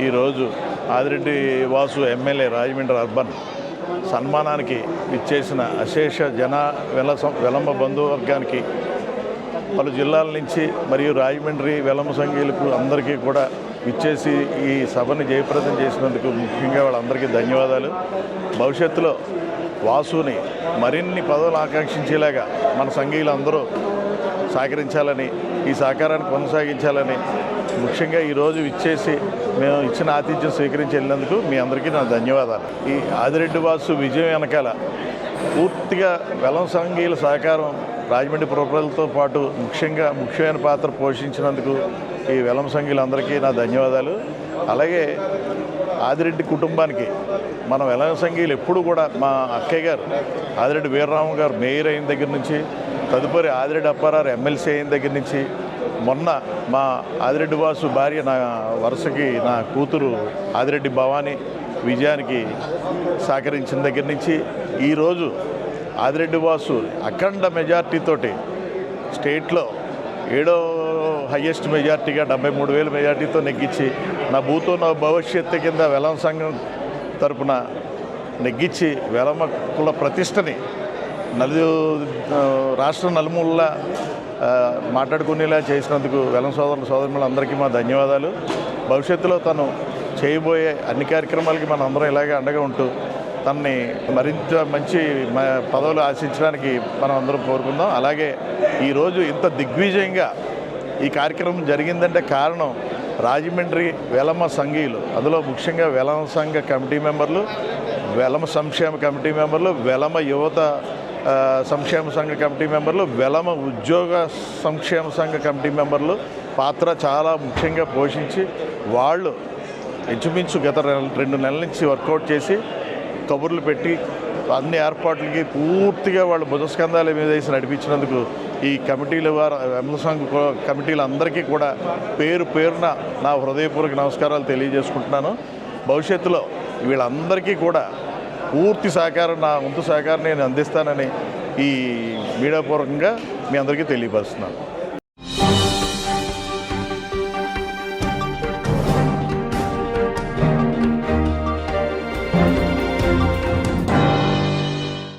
ఈరోజు Adireddy Vasu MLA Rajahmundry urban సన్మానానికి ఇచ్చేసిన అశేష జన వెల వెలంబ బంధువర్గానికి పలు జిల్లాల నుంచి మరియు రాజమండ్రి విలంబ సంఘీలకు అందరికీ కూడా ఇచ్చేసి ఈ సభని జయప్రదం చేసినందుకు ముఖ్యంగా వాళ్ళందరికీ ధన్యవాదాలు. భవిష్యత్తులో వాసుని మరిన్ని పదవులు ఆకాంక్షించేలాగా మన సంఘీయులందరూ సహకరించాలని ఈ సహకారాన్ని కొనసాగించాలని ముఖ్యంగా ఈరోజు ఇచ్చేసి మేము ఇచ్చిన ఆతిథ్యం స్వీకరించి వెళ్ళినందుకు మీ అందరికీ నా ధన్యవాదాలు. ఈ ఆదిరెడ్డి వాసు విజయం వెనకాల పూర్తిగా వెలం సంఘీయుల సహకారం రాజమండ్రి పురప్రజలతో పాటు ముఖ్యంగా ముఖ్యమైన పాత్ర పోషించినందుకు ఈ వెలం సంఘీయులందరికీ నా ధన్యవాదాలు. అలాగే ఆదిరెడ్డి కుటుంబానికి మన వెలం సంఘీయులు ఎప్పుడు కూడా మా అక్కయ్య గారు ఆదిరెడ్డి వీరరామ గారు మేయర్ అయిన దగ్గర నుంచి తదుపరి ఆదిరెడ్డి అప్పారారు ఎమ్మెల్సీ అయిన దగ్గర నుంచి మొన్న మా ఆదిరెడ్డి వాసు భార్య నా వరుసకి నా కూతురు ఆదిరెడ్డి భవానీ విజయానికి సహకరించిన దగ్గర నుంచి ఈరోజు ఆదిరెడ్డి వాసు అఖండ మెజార్టీతోటి స్టేట్లో ఏడో హయ్యెస్ట్ మెజార్టీగా డెబ్బై మూడు వేల మెజార్టీతో నెగ్గించి నా భూతో నా భవిష్యత్తు కింద వెలం సంఘం తరపున నెగ్గించి వెలమ కుల ప్రతిష్టని నలు రాష్ట్రం రాష్ట్ర నలుమూలలా మాట్లాడుకునేలా చేసినందుకు వెలం సోదరుల సోదరులందరికీ మా ధన్యవాదాలు. భవిష్యత్తులో తను చేయబోయే అన్ని కార్యక్రమాలకి మనం అందరం ఇలాగే అండగా ఉంటూ తనని మరింత మంచి పదవులు ఆశించడానికి మనం అందరం కోరుకుందాం. అలాగే ఈరోజు ఇంత దిగ్విజయంగా ఈ కార్యక్రమం జరిగిందంటే కారణం రాజమండ్రి వెలమ సంఘీయులు అందులో ముఖ్యంగా వెలమ సంఘ కమిటీ మెంబర్లు వెలమ సంక్షేమ కమిటీ మెంబర్లు వెలమ యువత సంక్షేమ సంఘ కమిటీ మెంబర్లు వెలమ ఉద్యోగ సంక్షేమ సంఘ కమిటీ మెంబర్లు పాత్ర చాలా ముఖ్యంగా పోషించి వాళ్ళు ఇంచుమించు గత రెండు నెలల నుంచి వర్కౌట్ చేసి కబుర్లు పెట్టి అన్ని ఏర్పాట్లకి పూర్తిగా వాళ్ళు బుధస్కంధాల మీద వేసి నడిపించినందుకు ఈ కమిటీల వారు ఎమ్మెల్యే సంఘ కమిటీలందరికీ కూడా పేరు పేరున నా హృదయపూర్వక నమస్కారాలు తెలియజేసుకుంటున్నాను. భవిష్యత్తులో వీళ్ళందరికీ కూడా పూర్తి సహకారం నా వంతు సహకారం నేను అందిస్తానని ఈ మీడియాపూర్వకంగా మీ అందరికీ తెలియపరుస్తున్నాను.